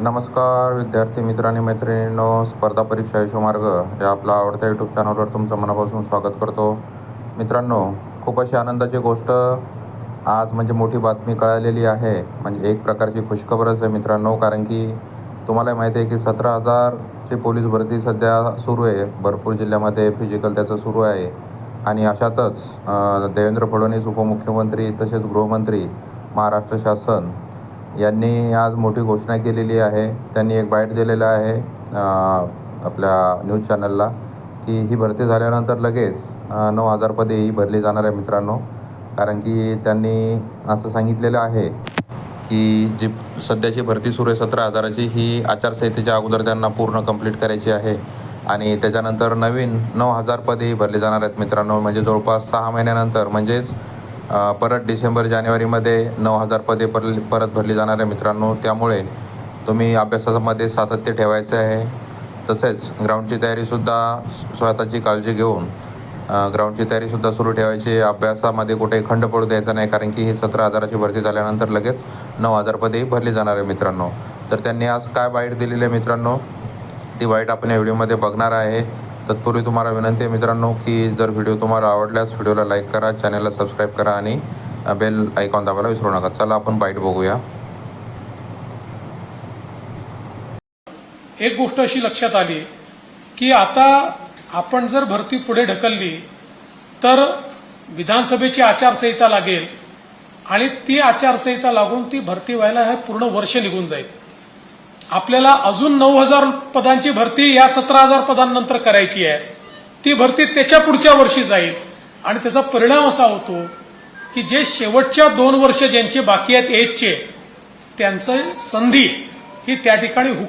नमस्कार विद्यार्थी मित्र आणि मैत्रिणींनो स्पर्धा परीक्षा यशोमार्ग या आपला आवडत्या यूट्यूब चॅनलवर तुमचं मनापासून स्वागत करतो. मित्रांनो खूप अशी आनंदाची गोष्ट आज म्हणजे मोठी बातमी कळालेली आहे. म्हणजे एक प्रकारची खुशखबरच आहे मित्रांनो कारण की तुम्हाला माहिती आहे की सतरा हजारची पोलीस भरती सध्या सुरू आहे. भरपूर जिल्ह्यामध्ये फिजिकल त्याचं सुरू आहे. आणि अशातच देवेंद्र फडणवीस उपमुख्यमंत्री तसेच गृहमंत्री महाराष्ट्र शासन यांनी आज मोठी घोषणा केलेली आहे. त्यांनी एक बाईट दिलेलं आहे आपल्या न्यूज चॅनलला की ही भरती झाल्यानंतर लगेच नऊ हजार पदे ही भरली जाणार आहे मित्रांनो. कारण की त्यांनी असं सांगितलेलं आहे की जी सध्याची भरती सुरू आहे सतरा हजाराची ही आचारसंहितेच्या अगोदर त्यांना पूर्ण कंप्लीट करायची आहे. आणि त्याच्यानंतर नवीन नऊ हजार पदे ही भरली जाणार आहेत मित्रांनो. म्हणजे जवळपास सहा महिन्यानंतर म्हणजेच परत डिसेंबर जानेवारीमध्ये नऊ हजार पदे पर परत भरली जाणार आहे मित्रांनो. त्यामुळे तुम्ही अभ्यासामध्ये सातत्य ठेवायचं आहे. तसेच ग्राउंडची तयारीसुद्धा स्वतःची काळजी घेऊन ग्राउंडची तयारीसुद्धा सुरू ठेवायची. अभ्यासामध्ये कुठे खंड पडू द्यायचा नाही कारण की ही सतरा हजाराची भरती झाल्यानंतर लगेच नऊ हजार पदेही भरली जाणार आहे मित्रांनो. तर त्यांनी आज काय बाईट दिलेली आहे मित्रांनो? ती वाईट आपण या व्हिडिओमध्ये बघणार आहे. तत्पूर्वी तुम्हाला विनंती आहे मित्रांनो की जर व्हिडिओ तुम्हाला आवडल्यास व्हिडिओला लाईक करा चॅनलला सबस्क्राईब करा आणि बेल आयकॉन दाबायला विसरू नका. चला आपण बाईट बघूया. एक गोष्ट अशी लक्षात आली की आता आपण जर भरती पुढे ढकलली तर विधानसभेची आचारसंहिता लागेल आणि ती आचारसंहिता लागून ती भरती व्हायला हे पूर्ण वर्ष निघून जाईल. आपल्याला अजून नऊ हजार पदांची भरती या सतरा हजार पदांनंतर करायची आहे. ती भरती त्याच्या पुढच्या वर्षी जाईल. आणि त्याचा परिणाम असा होतो की जे शेवटच्या दोन वर्ष ज्यांचे बाकी आहेत एजचे त्यांचं संधी ही त्या ठिकाणी हुक